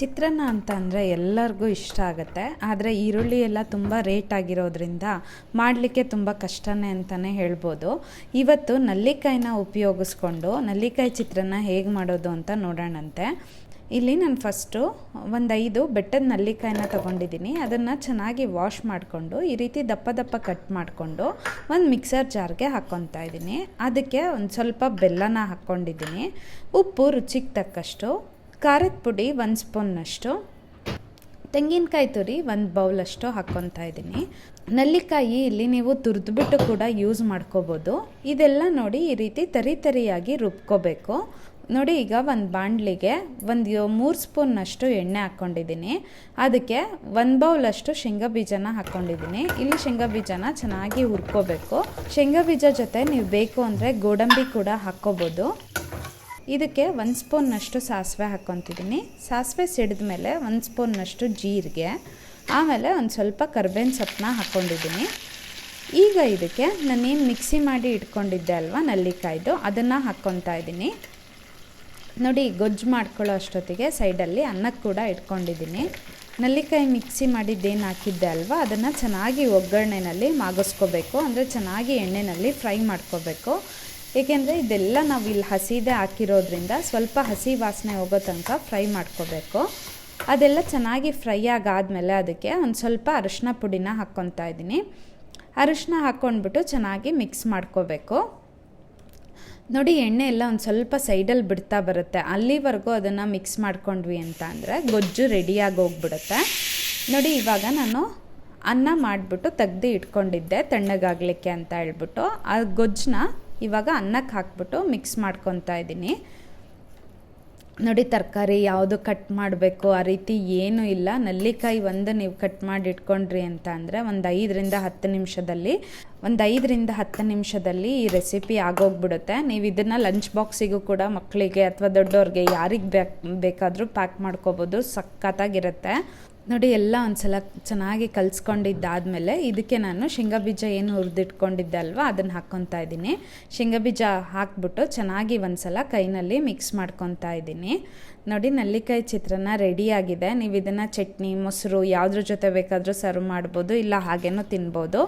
ಚಿತ್ರಾನ್ನ ಅಂತ ಅಂದರೆ ಎಲ್ಲರಿಗೂ ಇಷ್ಟ ಆಗುತ್ತೆ. ಆದರೆ ಈರುಳ್ಳಿ ಎಲ್ಲ ತುಂಬ ರೇಟ್ ಆಗಿರೋದ್ರಿಂದ ಮಾಡಲಿಕ್ಕೆ ತುಂಬ ಕಷ್ಟನೇ ಅಂತಲೇ ಹೇಳ್ಬೋದು. ಇವತ್ತು ನಲ್ಲಿಕಾಯಿನ ಉಪಯೋಗಿಸ್ಕೊಂಡು ನಲ್ಲಿಕಾಯಿ ಚಿತ್ರಾನ್ನ ಹೇಗೆ ಮಾಡೋದು ಅಂತ ನೋಡೋಣಂತೆ. ಇಲ್ಲಿ ನಾನು ಫಸ್ಟು ಒಂದು ಐದು ಬೆಟ್ಟದ ನಲ್ಲಿಕಾಯಿನ ತೊಗೊಂಡಿದ್ದೀನಿ ಅದನ್ನು ಚೆನ್ನಾಗಿ ವಾಶ್ ಮಾಡಿಕೊಂಡು, ಈ ರೀತಿ ದಪ್ಪ ದಪ್ಪ ಕಟ್ ಮಾಡಿಕೊಂಡು ಒಂದು ಮಿಕ್ಸರ್ ಜಾರ್ಗೆ ಹಾಕ್ಕೊತಾ ಇದ್ದೀನಿ ಅದಕ್ಕೆ ಒಂದು ಸ್ವಲ್ಪ ಬೆಲ್ಲನ ಹಾಕ್ಕೊಂಡಿದ್ದೀನಿ ಉಪ್ಪು ರುಚಿಗೆ ತಕ್ಕಷ್ಟು. ಖಾರದ ಪುಡಿ ಒಂದು ಸ್ಪೂನ್ನಷ್ಟು ತೆಂಗಿನಕಾಯಿ ತುರಿ ಒಂದು ಬೌಲಷ್ಟು ಹಾಕ್ಕೊತಾ ಇದ್ದೀನಿ. ನಲ್ಲಿಕಾಯಿ ಇಲ್ಲಿ ನೀವು ತುರಿದ್ಬಿಟ್ಟು ಕೂಡ ಯೂಸ್ ಮಾಡ್ಕೋಬೋದು. ಇದೆಲ್ಲ ನೋಡಿ ಈ ರೀತಿ ತರಿ ತರಿಯಾಗಿ ರುಬ್ಕೋಬೇಕು. ನೋಡಿ ಈಗ ಒಂದು ಬಾಣಲಿಗೆ ಒಂದು ಮೂರು ಸ್ಪೂನ್ನಷ್ಟು ಎಣ್ಣೆ ಹಾಕ್ಕೊಂಡಿದ್ದೀನಿ ಅದಕ್ಕೆ ಒಂದು ಬೌಲಷ್ಟು ಶೇಂಗಾ ಬೀಜನ ಹಾಕ್ಕೊಂಡಿದ್ದೀನಿ ಇಲ್ಲಿ ಶೇಂಗಾ ಬೀಜನ ಚೆನ್ನಾಗಿ ಹುರ್ಕೋಬೇಕು. ಶೇಂಗಾ ಬೀಜ ಜೊತೆ ನೀವು ಬೇಕು ಅಂದರೆ ಗೋಡಂಬಿ ಕೂಡ ಹಾಕ್ಕೋಬೋದು. ಇದಕ್ಕೆ ಒಂದು ಸ್ಪೂನ್ನಷ್ಟು ಸಾಸಿವೆ ಹಾಕ್ಕೊತಿದ್ದೀನಿ. ಸಾಸಿವೆ ಸಿಡಿದ ಮೇಲೆ ಒಂದು ಸ್ಪೂನ್ನಷ್ಟು ಜೀರಿಗೆ, ಆಮೇಲೆ ಒಂದು ಸ್ವಲ್ಪ ಕರ್ಬೇವಿನ ಸೊಪ್ಪನ್ನ ಹಾಕ್ಕೊಂಡಿದ್ದೀನಿ. ಈಗ ಇದಕ್ಕೆ ನಾನೇನು ಮಿಕ್ಸಿ ಮಾಡಿ ಇಟ್ಕೊಂಡಿದ್ದೆ ಅಲ್ವಾ ನಲ್ಲಿಕಾಯ್ದು, ಅದನ್ನು ಹಾಕ್ಕೊತಾ ಇದ್ದೀನಿ. ನೋಡಿ, ಗೊಜ್ಜು ಮಾಡ್ಕೊಳ್ಳೋ ಅಷ್ಟೊತ್ತಿಗೆ ಸೈಡಲ್ಲಿ ಅನ್ನಕ್ಕೆ ಕೂಡ ಇಟ್ಕೊಂಡಿದ್ದೀನಿ. ನಲ್ಲಿಕಾಯಿ ಮಿಕ್ಸಿ ಮಾಡಿದ್ದೇನು ಹಾಕಿದ್ದೆ ಅಲ್ವಾ, ಅದನ್ನು ಚೆನ್ನಾಗಿ ಒಗ್ಗರಣೆನಲ್ಲಿ ಮಾಗಿಸ್ಕೋಬೇಕು, ಅಂದರೆ ಚೆನ್ನಾಗಿ ಎಣ್ಣೆಯಲ್ಲಿ ಫ್ರೈ ಮಾಡ್ಕೋಬೇಕು. ಏಕೆಂದರೆ ಇದೆಲ್ಲ ನಾವು ಇಲ್ಲಿ ಹಸಿದೆ ಹಾಕಿರೋದ್ರಿಂದ ಸ್ವಲ್ಪ ಹಸಿ ವಾಸನೆ ಹೋಗೋ ತನಕ ಫ್ರೈ ಮಾಡ್ಕೋಬೇಕು. ಅದೆಲ್ಲ ಚೆನ್ನಾಗಿ ಫ್ರೈ ಆಗಾದಮೇಲೆ ಅದಕ್ಕೆ ಒಂದು ಸ್ವಲ್ಪ ಅರಿಶಿನ ಪುಡಿನ ಹಾಕ್ಕೊತಾ ಇದ್ದೀನಿ. ಅರಿಶಿನ ಹಾಕ್ಕೊಂಡ್ಬಿಟ್ಟು ಚೆನ್ನಾಗಿ ಮಿಕ್ಸ್ ಮಾಡ್ಕೋಬೇಕು. ನೋಡಿ, ಎಣ್ಣೆ ಎಲ್ಲ ಒಂದು ಸ್ವಲ್ಪ ಸೈಡಲ್ಲಿ ಬಿಡ್ತಾ ಬರುತ್ತೆ. ಅಲ್ಲಿವರೆಗೂ ಅದನ್ನು ಮಿಕ್ಸ್ ಮಾಡ್ಕೊಂಡ್ವಿ ಅಂತ ಅಂದರೆ ಗೊಜ್ಜು ರೆಡಿಯಾಗಿ ಹೋಗ್ಬಿಡುತ್ತೆ. ನೋಡಿ, ಇವಾಗ ನಾನು ಅನ್ನ ಮಾಡಿಬಿಟ್ಟು ತೆಗ್ದು ಇಟ್ಕೊಂಡಿದ್ದೆ, ತಣ್ಣಗಾಗಲಿಕ್ಕೆ ಅಂತ ಹೇಳ್ಬಿಟ್ಟು. ಆ ಗೊಜ್ಜನ್ನ ಇವಾಗ ಅನ್ನಕ್ಕೆ ಹಾಕ್ಬಿಟ್ಟು ಮಿಕ್ಸ್ ಮಾಡ್ಕೊತಾ ಇದ್ದೀನಿ. ನೋಡಿ ತರಕಾರಿ ಯಾವುದು ಕಟ್ ಮಾಡಬೇಕು, ಆ ರೀತಿ ಏನೂ ಇಲ್ಲ. ನಲ್ಲಿಕಾಯಿ ಒಂದು ನೀವು ಕಟ್ ಮಾಡಿ ಇಟ್ಕೊಂಡ್ರಿ ಅಂತ ಅಂದರೆ ಒಂದು ಐದರಿಂದ ಹತ್ತು ನಿಮಿಷದಲ್ಲಿ, ಒಂದು ಐದರಿಂದ ಹತ್ತು ನಿಮಿಷದಲ್ಲಿ ಈ ರೆಸಿಪಿ ಆಗೋಗ್ಬಿಡುತ್ತೆ. ನೀವು ಇದನ್ನು ಲಂಚ್ ಬಾಕ್ಸಿಗೂ ಕೂಡ ಮಕ್ಕಳಿಗೆ ಅಥವಾ ದೊಡ್ಡವ್ರಿಗೆ ಯಾರಿಗೆ ಬೇಕು, ಬೇಕಾದರೂ ಪ್ಯಾಕ್ ಮಾಡ್ಕೋಬೋದು. ಸಖತ್ತಾಗಿರುತ್ತೆ. ನೋಡಿ, ಎಲ್ಲ ಒಂದ್ಸಲ ಚೆನ್ನಾಗಿ ಕಲಿಸ್ಕೊಂಡಿದ್ದಾದಮೇಲೆ ಇದಕ್ಕೆ ನಾನು ಶೇಂಗಾ ಬೀಜ ಏನು ಹುರಿದಿಟ್ಕೊಂಡಿದ್ದೆ ಅಲ್ವಾ, ಅದನ್ನು ಹಾಕ್ಕೊತಾ ಇದ್ದೀನಿ. ಶೇಂಗಾ ಬೀಜ ಹಾಕ್ಬಿಟ್ಟು ಚೆನ್ನಾಗಿ ಒಂದ್ಸಲ ಕೈನಲ್ಲಿ ಮಿಕ್ಸ್ ಮಾಡ್ಕೊತಾ ಇದ್ದೀನಿ. ನೋಡಿ, ನಲ್ಲಿಕಾಯಿ ಚಿತ್ರಾನ್ನ ರೆಡಿಯಾಗಿದೆ ನೀವು ಇದನ್ನು ಚಟ್ನಿ, ಮೊಸರು, ಯಾವುದ್ರ ಜೊತೆ ಬೇಕಾದರೂ ಸರ್ವ್ ಮಾಡ್ಬೋದು, ಇಲ್ಲ ಹಾಗೇನೂ ತಿನ್ಬೋದು.